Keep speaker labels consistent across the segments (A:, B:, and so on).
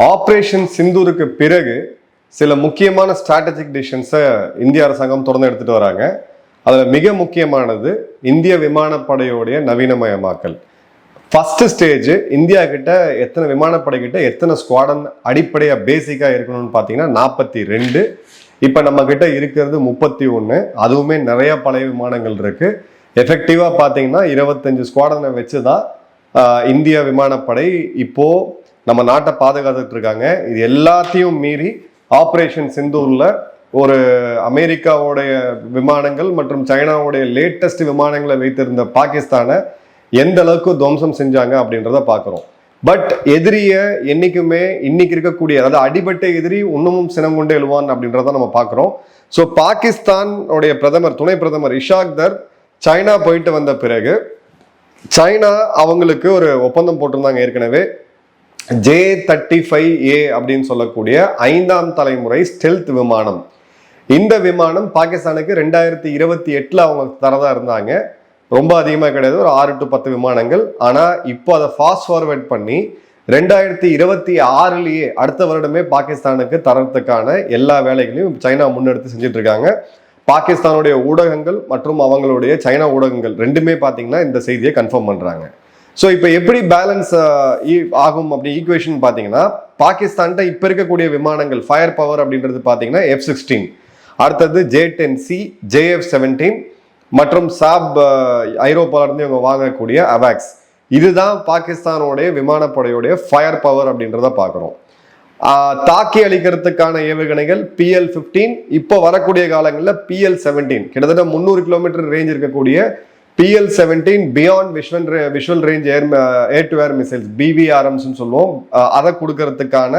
A: Operation சிந்தூருக்கு பிறகு சில முக்கியமான ஸ்ட்ராட்டஜிக் டிசிஷன்ஸை இந்திய அரசாங்கம் தொடர்ந்து எடுத்துட்டு வராங்க. அதில் மிக முக்கியமானது இந்திய விமானப்படையோடைய நவீனமயமாக்கல். ஃபஸ்ட்டு ஸ்டேஜ் இந்தியா கிட்ட எத்தனை விமானப்படை கிட்ட எத்தனை ஸ்குவாடன் அடிப்படையாக பேசிக்காக இருக்கணும்னு பார்த்தீங்கன்னா நாற்பத்தி ரெண்டு. இப்போ நம்ம கிட்ட இருக்கிறது முப்பத்தி ஒன்று அதுவுமே நிறைய பழைய விமானங்கள் இருக்கு. எஃபெக்டிவாக பார்த்தீங்கன்னா இருபத்தஞ்சு ஸ்குவாடனை வச்சு தான் இந்திய விமானப்படை இப்போது நம்ம நாட்டை பாதுகாத்துட்டு இருக்காங்க. இது எல்லாத்தையும் மீறி ஆப்ரேஷன் சிந்தூர்ல ஒரு அமெரிக்காவுடைய விமானங்கள் மற்றும் சைனாவுடைய லேட்டஸ்ட் விமானங்களை வைத்திருந்த பாகிஸ்தானை எந்த அளவுக்கு துவம்சம் செஞ்சாங்க அப்படின்றத பார்க்குறோம். பட் எதிரிய என்னைக்குமே இன்னைக்கு இருக்கக்கூடிய அதாவது அடிபட்ட எதிரி இன்னமும் சினம் கொண்டு எழுவான் அப்படின்றத நம்ம பார்க்குறோம். ஸோ பாகிஸ்தானுடைய பிரதமர் துணை பிரதமர் இஷாக் தர் சைனா போயிட்டு வந்த பிறகு சைனா அவங்களுக்கு ஒரு ஒப்பந்தம் போட்டிருந்தாங்க ஏற்கனவே. ஜே தேர்ட்டி ஃபைவ் ஏ அப்படின்னு சொல்லக்கூடிய ஐந்தாம் தலைமுறை ஸ்டெல்த் விமானம். இந்த விமானம் பாகிஸ்தானுக்கு ரெண்டாயிரத்தி இருபத்தி எட்டில் அவங்க தரதா இருந்தாங்க. ரொம்ப அதிகமாக கிடையாது ஒரு ஆறு டு பத்து விமானங்கள். ஆனால் இப்போ அதை ஃபாஸ்ட் ஃபார்வர்ட் பண்ணி ரெண்டாயிரத்தி இருபத்தி ஆறுலேயே அடுத்த வருடமே பாகிஸ்தானுக்கு தரத்துக்கான எல்லா வேலைகளையும் சைனா முன்னெடுத்து செஞ்சுட்டு இருக்காங்க பாகிஸ்தானுடைய ஊடகங்கள் மற்றும் அவங்களுடைய சைனா ஊடகங்கள் ரெண்டுமே பார்த்தீங்கன்னா இந்த செய்தியை கன்ஃபார்ம் பண்ணுறாங்க ஸோ இப்போ எப்படி பேலன்ஸ் e, ஆகும் அப்படி ஈக்குவேஷன் பார்த்தீங்கன்னா பாகிஸ்தான்கிட்ட இப்போ இருக்கக்கூடிய விமானங்கள் ஃபயர் பவர் அப்படின்றது பார்த்தீங்கன்னா எஃப் சிக்ஸ்டீன் அடுத்தது J ten C JF seventeen மற்றும் சாப் ஐரோப்பாவிலேருந்து இவங்க வாங்கக்கூடிய அவாக்ஸ் இதுதான் பாகிஸ்தானோடைய விமானப்படையோடைய ஃபயர் பவர் அப்படின்றத பார்க்குறோம். தாக்கி அழிக்கிறதுக்கான ஏவுகணைகள் பிஎல் ஃபிஃப்டீன் இப்போ வரக்கூடிய காலங்களில் பிஎல் செவன்டீன் கிட்டத்தட்ட முந்நூறு கிலோமீட்டர் ரேஞ்ச் இருக்கக்கூடிய PL seventeen beyond visual visual range air air to air missiles பிவிஆர்எம்ஸ்னு சொல்லுவோம். அதை கொடுக்கறதுக்கான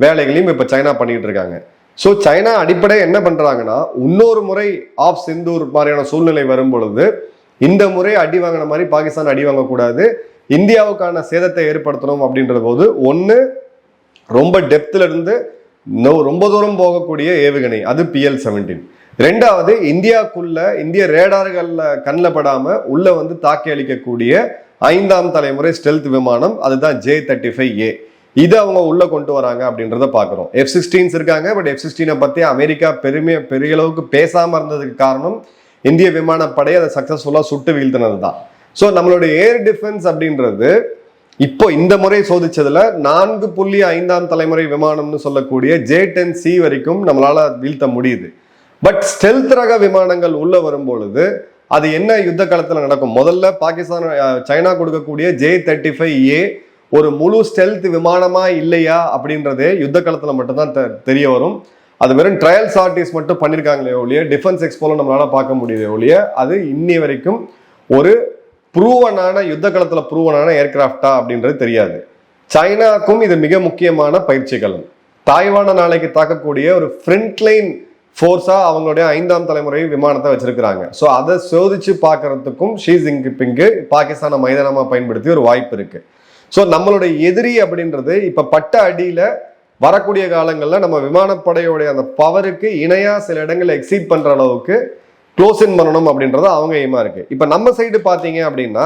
A: வேலைகளையும் இப்போ சைனா பண்ணிட்டு இருக்காங்க. ஸோ சைனா அடிப்படை என்ன பண்ணுறாங்கன்னா இன்னொரு முறை ஆஃப் சிந்தூர் மாதிரியான சூழ்நிலை வரும் பொழுது இந்த முறை அடி வாங்கின மாதிரி பாகிஸ்தான் அடி வாங்கக்கூடாது இந்தியாவுக்கான சேதத்தை ஏற்படுத்தணும் அப்படின்ற போது ஒன்று ரொம்ப டெப்த்ல இருந்து ரொம்ப தூரம் போகக்கூடிய ஏவுகணை அது பிஎல் செவன்டீன் ரெண்டாவது இந்தியாக்குள்ள இந்திய ரேடார்களில் கண்ணில் படாம உள்ள வந்து தாக்கி அளிக்கக்கூடிய ஐந்தாம் தலைமுறை ஸ்டெல்த் விமானம் அதுதான் ஜே தேர்ட்டி ஃபைவ் ஏ இதை அவங்க உள்ள கொண்டு வராங்க அப்படின்றத பார்க்குறோம். எஃப் சிக்ஸ்டீன்ஸ் இருக்காங்க பட் எஃப் சிக்ஸ்டீனை பத்தி அமெரிக்கா பெருமைய பெரிய அளவுக்கு பேசாம இருந்ததுக்கு காரணம் இந்திய விமானப்படை அதை சக்ஸஸ்ஃபுல்லாக சுட்டு வீழ்த்தினது தான் ஸோ நம்மளுடைய ஏர் டிஃபென்ஸ் அப்படின்றது இப்போ இந்த முறை சோதிச்சதுல நான்கு புள்ளி ஐந்தாம் தலைமுறை விமானம்னு சொல்லக்கூடிய ஜே டென் சி வரைக்கும் நம்மளால வீழ்த்த முடியுது. பட் ஸ்டெல்த் ரக விமானங்கள் உள்ள வரும்பொழுது அது என்ன யுத்த காலத்தில் நடக்கும்? முதல்ல பாகிஸ்தான் சைனா கொடுக்கக்கூடிய ஜே தேர்ட்டி ஃபைவ் ஏ ஒரு முழு ஸ்டெல்த் விமானமா இல்லையா அப்படின்றதே யுத்த காலத்தில் மட்டும்தான் தெ- தெரிய வரும். அது வெறும் ட்ரையல் சார்டிஸ் மட்டும் பண்ணியிருக்காங்களே ஒழிய டிஃபென்ஸ் எக்ஸ்போல நம்மளால பார்க்க முடியுது ஒழிய அது இன்னி வரைக்கும் ஒரு ப்ரூவனான யுத்த காலத்தில் ப்ரூவனான ஏர்கிராஃப்டா அப்படின்றது தெரியாது. சைனாக்கும் இது மிக முக்கியமான பயிற்சிகள். தாய்வான நாளைக்கு தாக்கக்கூடிய ஒரு ஃப்ரண்ட்லைன் ஃபோர்ஸாக அவங்களுடைய ஐந்தாம் தலைமுறை விமானத்தை வச்சிருக்கிறாங்க. ஸோ அதை சோதிச்சு பார்க்கறதுக்கும் ஷீ ஜின்பிங்கு பாகிஸ்தானை மைதானமாக பயன்படுத்தி ஒரு வாய்ப்பு இருக்கு. ஸோ நம்மளுடைய எதிரி அப்படின்றது இப்போ பட்ட அடியில் வரக்கூடிய காலங்களில் நம்ம விமானப்படையோடைய அந்த பவருக்கு இணையாக சில இடங்களில் எக்ஸீட் பண்ணுற அளவுக்கு க்ளோஸ் இன் பண்ணணும் அப்படின்றது அவங்க எய்மா இருக்கு. இப்போ நம்ம சைடு பார்த்தீங்க அப்படின்னா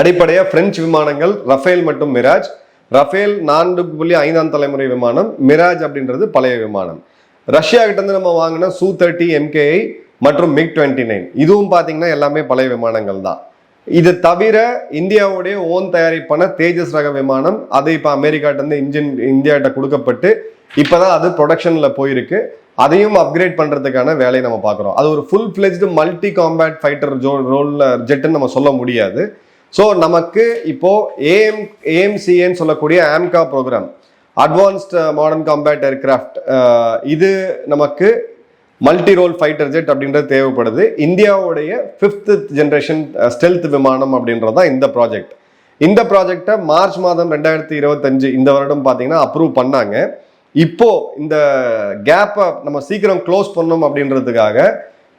A: அடிப்படையாக பிரெஞ்சு விமானங்கள் ரஃபேல் மற்றும் மிராஜ் ரஃபேல் நான்கு புள்ளி ஐந்தாம் தலைமுறை விமானம் மிராஜ் அப்படின்றது பழைய விமானம். ரஷ்யா கிட்ட இருந்து நம்ம வாங்கின சூ தேர்ட்டி எம்கேஐ மற்றும் மிக் டுவெண்ட்டி நைன் இதுவும் பார்த்தீங்கன்னா எல்லாமே பழைய விமானங்கள் தான். இது தவிர இந்தியாவுடைய ஓன் தயாரிப்பான தேஜஸ் ரக விமானம் அது இப்போ அமெரிக்காட்ட இருந்து இன்ஜின் இந்தியாட்ட கொடுக்கப்பட்டு இப்போதான் அது ப்ரொடக்ஷன்ல போயிருக்கு. அதையும் அப்கிரேட் பண்றதுக்கான வேலையை நம்ம பார்க்குறோம் அது ஒரு full fledged multi combat fighter Joe ரோல்ல ஜெட்டுன்னு நம்ம சொல்ல முடியாது. ஸோ நமக்கு இப்போ ஏஎம் ஏஎம்சிஏன்னு சொல்லக்கூடிய AMCA program advanced modern combat aircraft இது நமக்கு மல்டி ரோல் ஃபைட்டர் ஜெட் அப்படின்றது தேவைப்படுது. இந்தியாவுடைய ஃபிஃப்த் ஜென்ரேஷன் ஸ்டெல்த் விமானம் அப்படின்றது தான் இந்த ப்ராஜெக்ட் இந்த ப்ராஜெக்டை மார்ச் மாதம் ரெண்டாயிரத்தி இருபத்தஞ்சு இந்த வருடம் பார்த்தீங்கன்னா அப்ரூவ் பண்ணாங்க. இப்போ இந்த கேப்பை நம்ம சீக்கிரம் க்ளோஸ் பண்ணணும் அப்படின்றதுக்காக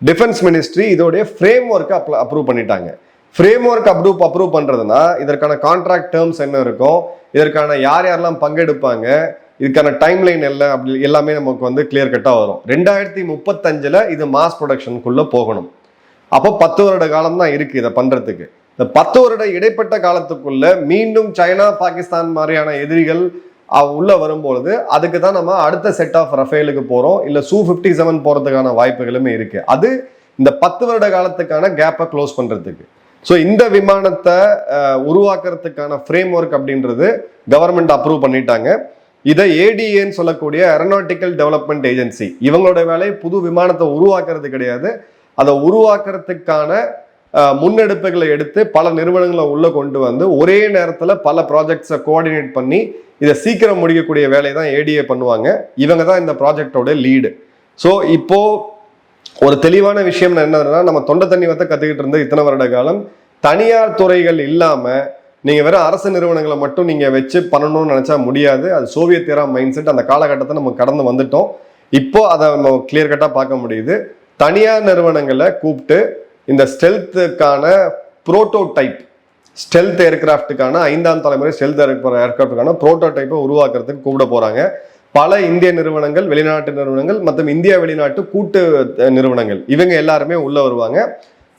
A: டிஃபென்ஸ் மினிஸ்ட்ரி இதோடைய ஃப்ரேம் ஒர்க்கை அப்ரூவ் பண்ணிட்டாங்க. ஃப்ரேம் ஒர்க் அப்ரூவ் அப்ரூவ் பண்ணுறதுனா இதற்கான கான்ட்ராக்ட் டேர்ம்ஸ் என்ன இருக்கும் இதற்கான யார் யாரெல்லாம் பங்கெடுப்பாங்க இதுக்கான டைம் லைன் எல்லாம் அப்படி எல்லாமே நமக்கு வந்து கிளியர் கட்டாக வரும். ரெண்டாயிரத்தி முப்பத்தஞ்சில் இது மாஸ் ப்ரொடக்ஷனுக்குள்ளே போகணும். அப்போ பத்து வருட காலம் தான் இருக்குது இதை பண்ணுறதுக்கு இந்த பத்து வருட இடைப்பட்ட காலத்துக்குள்ள மீண்டும் சைனா பாகிஸ்தான் மாதிரியான எதிரிகள் உள்ளே வரும்பொழுது அதுக்கு தான் நம்ம அடுத்த செட் ஆஃப் ரஃபேலுக்கு போகிறோம் இல்லை சூ ஃபிஃப்டி செவன் போகிறதுக்கான வாய்ப்புகளுமே இருக்குது அது இந்த பத்து வருட காலத்துக்கான கேப்பை க்ளோஸ் பண்ணுறதுக்கு ஸோ இந்த விமானத்தை உருவாக்குறதுக்கான ஃப்ரேம் ஒர்க் அப்படின்றது கவர்மெண்ட் அப்ரூவ் பண்ணிட்டாங்க. இதை ஏடிஏன்னு சொல்லக்கூடிய ஏரோநாட்டிக்கல் டெவலப்மெண்ட் ஏஜென்சி இவங்களோட வேலை புது விமானத்தை உருவாக்குறது கிடையாது. அதை உருவாக்குறதுக்கான முன்னெடுப்புகளை எடுத்து பல நிறுவனங்களை உள்ளே கொண்டு வந்து ஒரே நேரத்தில் பல ப்ராஜெக்ட்ஸை கோஆர்டினேட் பண்ணி இதை சீக்கிரம் முடிக்கக்கூடிய வேலையை தான் ஏடிஏ பண்ணுவாங்க. இவங்க தான் இந்த ப்ராஜெக்டோட லீடு ஸோ இப்போது ஒரு தெளிவான விஷயம் என்னதுன்னா நம்ம தொண்டை தண்ணி வத்த கத்துக்கிட்டு இருந்த இத்தனை வருட காலம் தனியார் துறைகள் இல்லாம நீங்க வெறும் அரசு நிறுவனங்களை மட்டும் நீங்க வச்சு பண்ணணும்னு நினைச்சா முடியாது. அது சோவியத் தேரா மைண்ட் செட் அந்த காலகட்டத்தை நம்ம கடந்து வந்துட்டோம். இப்போ அதை நம்ம கிளியர் கட்டா பார்க்க முடியுது. தனியார் நிறுவனங்களை கூப்பிட்டு இந்த ஸ்டெல்த்துக்கான புரோட்டோடைப் ஸ்டெல்த் ஏர்கிராஃப்ட்டுக்கான ஐந்தாம் தலைமுறை ஸ்டெல்த் ஏர்கிராஃப்ட்டுக்கான புரோட்டோடைப்பை உருவாக்குறதுக்கு கூப்பிட போறாங்க. பல இந்திய நிறுவனங்கள் வெளிநாட்டு நிறுவனங்கள் மற்றும் இந்தியா வெளிநாட்டு கூட்டு நிறுவனங்கள். இவங்க எல்லாருமே உள்ள வருவாங்க.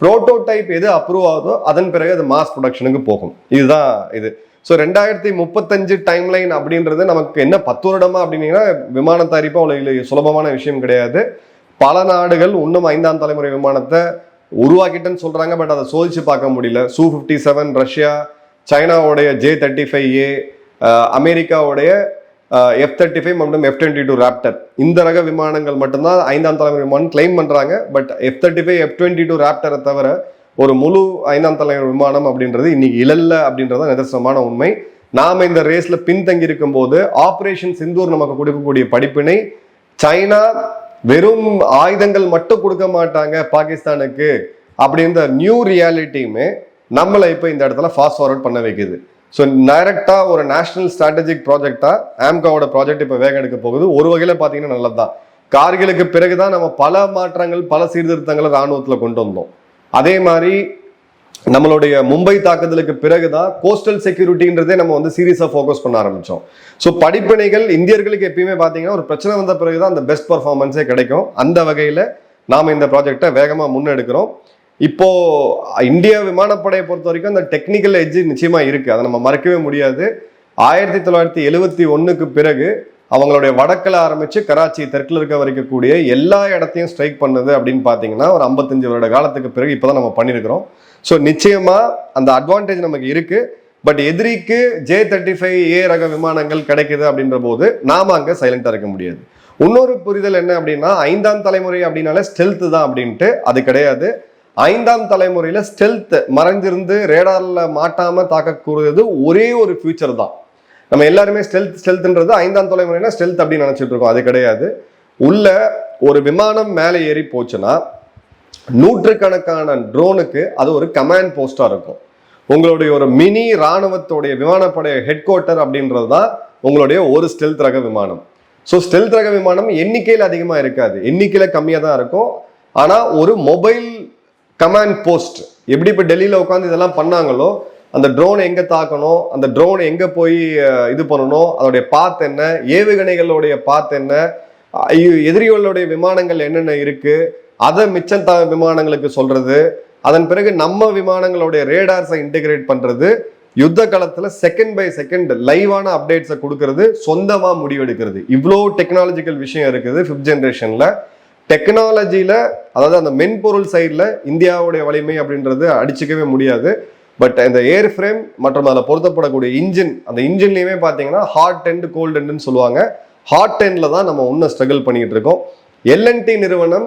A: புரோட்டோடைப் எது அப்ரூவ் ஆகுதோ அதன் பிறகு அது மாஸ் ப்ரொடக்ஷனுக்கு போகும். இதுதான் இது. ஸோ ரெண்டாயிரத்தி முப்பத்தஞ்சு டைம் லைன் அப்படின்றது நமக்கு என்ன பத்து வருடமா அப்படின்னீங்கன்னா விமான தயாரிப்பு அவ்வளோ சுலபமான விஷயம் கிடையாது. பல நாடுகள் இன்னும் ஐந்தாம் தலைமுறை விமானத்தை உருவாக்கிட்டேன்னு சொல்கிறாங்க பட் அதை சோதிச்சு பார்க்க முடியல. சூ ஃபிஃப்டி செவன் ரஷ்யா சைனாவுடைய ஜே தேர்ட்டி ஃபைவ் ஏ அமெரிக்காவுடைய எஃப் தேர்ட்டி ஃபைவ் மற்றும் எஃப் டுவெண்ட்டி டூ ராப்டர் இந்த ரக விமானங்கள் மட்டும்தான் ஐந்தாம் தலைமுறை விமானம் கிளைம் பண்ணுறாங்க but F thirty five F twenty two ராப்டரை தவிர ஒரு முழு ஐந்தாம் தலைமுறை விமானம் அப்படின்றது இன்னைக்கு இழல்ல அப்படின்றது தான் நிதர்சனமான உண்மை. நாம் இந்த ரேஸில் பின்தங்கி இருக்கும் போது ஆப்ரேஷன் சிந்தூர் நமக்கு கொடுக்கக்கூடிய படிப்பினை சைனா வெறும் ஆயுதங்கள் மட்டும் கொடுக்க மாட்டாங்க பாகிஸ்தானுக்கு அப்படின்ற நியூ ரியாலிட்டியுமே நம்மளை இப்போ இந்த இடத்துல ஃபாஸ்ட் ஃபார்வர்ட் பண்ண வைக்குது. ஸோ டைரக்டாக ஒரு நேஷனல் ஸ்ட்ராட்டஜிக் ப்ராஜெக்டாக ஆம்காவோட ப்ராஜெக்ட் இப்போ வேகம் எடுக்க போகுது. ஒரு வகையில் பார்த்தீங்கன்னா நல்லதுதான் கார்கிலுக்கு பிறகுதான் நம்ம பல மாற்றங்கள் பல சீர்திருத்தங்களை ராணுவத்தில் கொண்டு வந்தோம். அதே மாதிரி நம்மளுடைய மும்பை தாக்குதலுக்கு பிறகுதான் கோஸ்டல் செக்யூரிட்டின்றதே நம்ம வந்து சீரியஸாக ஃபோக்கஸ் பண்ண ஆரம்பித்தோம் ஸோ படிப்பினைகள் இந்தியர்களுக்கு எப்பயுமே பார்த்தீங்கன்னா ஒரு பிரச்சனை வந்த பிறகு தான் அந்த பெஸ்ட் பர்ஃபார்மன்ஸே கிடைக்கும். அந்த வகையில் நாம் இந்த ப்ராஜெக்டை வேகமாக முன்னெடுக்கிறோம். இப்போ இந்திய விமானப்படையை பொறுத்த வரைக்கும் அந்த டெக்னிக்கல் எட்ஜ் நிச்சயமா இருக்கு. அதை நம்ம மறக்கவே முடியாது. ஆயிரத்தி தொள்ளாயிரத்தி எழுவத்தி ஒன்றுக்கு பிறகு அவங்களுடைய வடக்கில் ஆரம்பிச்சு கராச்சி தெற்கில் இருக்க வரைக்கக்கூடிய எல்லா இடத்தையும் ஸ்ட்ரைக் பண்ணுது அப்படின்னு பார்த்தீங்கன்னா ஒரு ஐம்பத்தஞ்சு வருட காலத்துக்கு பிறகு இப்போதான் நம்ம பண்ணியிருக்கிறோம் ஸோ நிச்சயமா அந்த அட்வான்டேஜ் நமக்கு இருக்கு. பட் எதிரிக்கு ஜே தேர்ட்டி ஃபைவ் ஏ ரக விமானங்கள் கிடைக்குது அப்படின்ற போது நாம அங்கே சைலண்டாக இருக்க முடியாது. இன்னொரு புரிதல் என்ன அப்படின்னா ஐந்தாம் தலைமுறை அப்படின்னாலே ஸ்டெல்த்து தான் அப்படின்ட்டு அது கிடையாது. ஐந்தாம் தலைமுறையில் ஸ்டெல்த் மறைஞ்சிருந்து ரேடாரில் மாட்டாமல் தாக்கக்கூடியது ஒரே ஒரு ஃபியூச்சர் தான். நம்ம எல்லாருமே ஸ்டெல்த் ஸ்டெல்த்ன்றது ஐந்தாம் தலைமுறைனா ஸ்டெல்த் அப்படின்னு நினச்சிட்டு இருக்கோம். அது கிடையாது. உள்ள ஒரு விமானம் மேலே ஏறி போச்சுன்னா நூற்றுக்கணக்கான ட்ரோனுக்கு அது ஒரு கமாண்ட் போஸ்டாக இருக்கும். உங்களுடைய ஒரு மினி ராணுவத்துடைய விமானப்படைய ஹெட் குவார்ட்டர் அப்படின்றது தான் உங்களுடைய ஒரு ஸ்டெல்த் ரக விமானம். ஸோ ஸ்டெல்த் ரக விமானம் எண்ணிக்கையில் அதிகமாக இருக்காது. எண்ணிக்கையில் கம்மியாக தான் இருக்கும். ஆனால் ஒரு மொபைல் கமாண்ட் போஸ்ட் எப்படி இப்போ டெல்லியில் உட்காந்து இதெல்லாம் பண்ணாங்களோ அந்த ட்ரோனை எங்கே தாக்கணும் அந்த ட்ரோன் எங்கே போய் இது பண்ணணும் அதோடைய பாத் என்ன ஏவுகணைகளுடைய பாத் என்ன எதிரிகளுடைய விமானங்கள் என்னென்ன இருக்கு அதை மிச்சம் த விமானங்களுக்கு சொல்றது அதன் பிறகு நம்ம விமானங்களுடைய ரேடார்ஸை இன்டகிரேட் பண்றது யுத்த காலத்துல செகண்ட் பை செகண்ட் லைவான அப்டேட்ஸை கொடுக்கறது சொந்தமா முடிவெடுக்கிறது. இவ்வளோ டெக்னாலஜிக்கல் விஷயம் இருக்குது ஃபிஃப்த் ஜென்ரேஷன்ல டெக்னாலஜியில் அதாவது அந்த மென்பொருள் சைடில் இந்தியாவுடைய வலிமை அப்படின்றது அடிச்சுக்கவே முடியாது. பட் இந்த ஏர் ஃப்ரேம் மற்றும் அதில் பொருத்தப்படக்கூடிய இன்ஜின் அந்த இன்ஜின்லையுமே பார்த்தீங்கன்னா ஹாட் எண்ட் கோல்ட் எண்டுன்னு சொல்லுவாங்க. ஹாட் எண்டில் தான் நம்ம இன்னும் ஸ்ட்ரகிள் பண்ணிகிட்டு இருக்கோம். எல்என்டி நிறுவனம்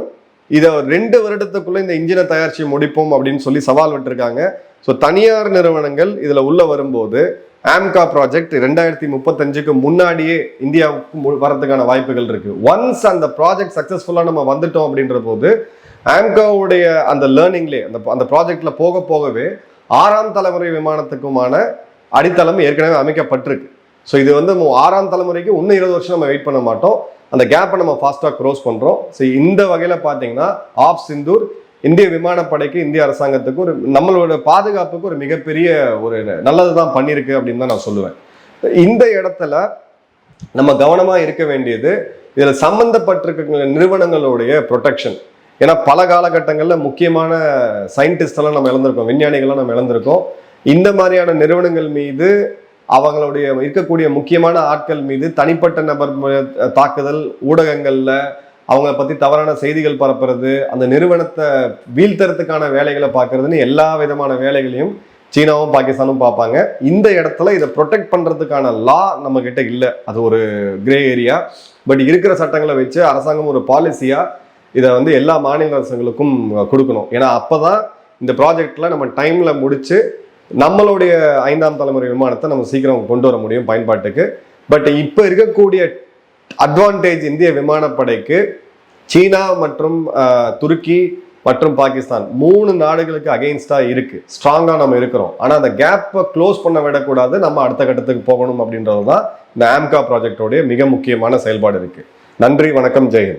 A: இதை ரெண்டு வருடத்துக்குள்ளே இந்த இன்ஜினை தயாரிச்சு முடிப்போம் அப்படின்னு சொல்லி சவால் விட்டுருக்காங்க. ஸோ தனியார் நிறுவனங்கள் இதில் உள்ளே வரும்போது ஆம்கா ப்ராஜெக்ட் ரெண்டாயிரத்தி முப்பத்தஞ்சுக்கு முன்னாடியே இந்தியாவுக்கு மு- வரதுக்கான வாய்ப்புகள் இருக்கு. ஒன்ஸ் அந்த ப்ராஜெக்ட் சக்ஸஸ்ஃபுல்லாக நம்ம வந்துட்டோம் அப்படின்ற போது ஆம்காவுடைய அந்த லேர்னிங்லேயே அந்த அந்த ப்ராஜெக்ட்ல போக போகவே ஆறாம் தலைமுறை விமானத்துக்குமான அடித்தளம் ஏற்கனவே அமைக்கப்பட்டிருக்கு. ஸோ இது வந்து நம்ம ஆறாம் தலைமுறைக்கு இன்னும் இருபது வருஷம் நம்ம வெயிட் பண்ண மாட்டோம். அந்த கேப்பை நம்ம ஃபாஸ்ட்டாக க்ரோஸ் பண்ணுறோம் ஸோ இந்த வகையில் பார்த்தீங்கன்னா ஆப் சிந்தூர் இந்திய விமானப்படைக்கு இந்திய அரசாங்கத்துக்கு ஒரு நம்மளோட பாதுகாப்புக்கு ஒரு மிகப்பெரிய ஒரு நல்லது தான் பண்ணியிருக்கு அப்படின்னு தான் நான் சொல்லுவேன். இந்த இடத்துல நம்ம கவனமாக இருக்க வேண்டியது இதில் சம்மந்தப்பட்டிருக்க நிறுவனங்களுடைய ப்ரொடெக்ஷன் ஏன்னா பல காலகட்டங்களில் முக்கியமான சயின்டிஸ்டெல்லாம் நம்ம இழந்திருக்கோம் விஞ்ஞானிகள்லாம் நம்ம இழந்திருக்கோம். இந்த மாதிரியான நிறுவனங்கள் மீது அவங்களுடைய இருக்கக்கூடிய முக்கியமான ஆட்கள் மீது தனிப்பட்ட நபர் தாக்குதல் ஊடகங்களில் அவங்கள பற்றி தவறான செய்திகள் பரப்புறது அந்த நிறுவனத்தை வீழ்த்தறதுக்கான வேலைகளை பார்க்கறதுன்னு எல்லா விதமான வேலைகளையும் சீனாவும் பாகிஸ்தானும் பார்ப்பாங்க. இந்த இடத்துல இதை ப்ரொடெக்ட் பண்ணுறதுக்கான லா நம்மக்கிட்ட இல்லை. அது ஒரு கிரே ஏரியா பட் இருக்கிற சட்டங்களை வச்சு அரசாங்கம் ஒரு பாலிசியாக இதை வந்து எல்லா மாநில அரசுகளுக்கும் கொடுக்கணும். ஏன்னா அப்பதான் இந்த ப்ராஜெக்டில் நம்ம டைமில் முடித்து நம்மளுடைய ஐந்தாம் தலைமுறை விமானத்தை நம்ம சீக்கிரம் கொண்டு வர முடியும் பயன்பாட்டுக்கு. பட் இப்போ இருக்கக்கூடிய அட்வான்டேஜ் இந்திய விமானப்படைக்கு சீனா மற்றும் துருக்கி மற்றும் பாகிஸ்தான் மூணு நாடுகளுக்கு அகெயின்ஸ்டா இருக்கு. ஸ்ட்ராங்கா நம்ம இருக்கிறோம். ஆனா அந்த கேப்பை க்ளோஸ் பண்ண விடக்கூடாது. நம்ம அடுத்த கட்டத்துக்கு போகணும் அப்படின்றது தான் இந்த ஆம்கா ப்ராஜெக்டோடைய மிக முக்கியமான செயல்பாடு இருக்கு. நன்றி வணக்கம் ஜெயன்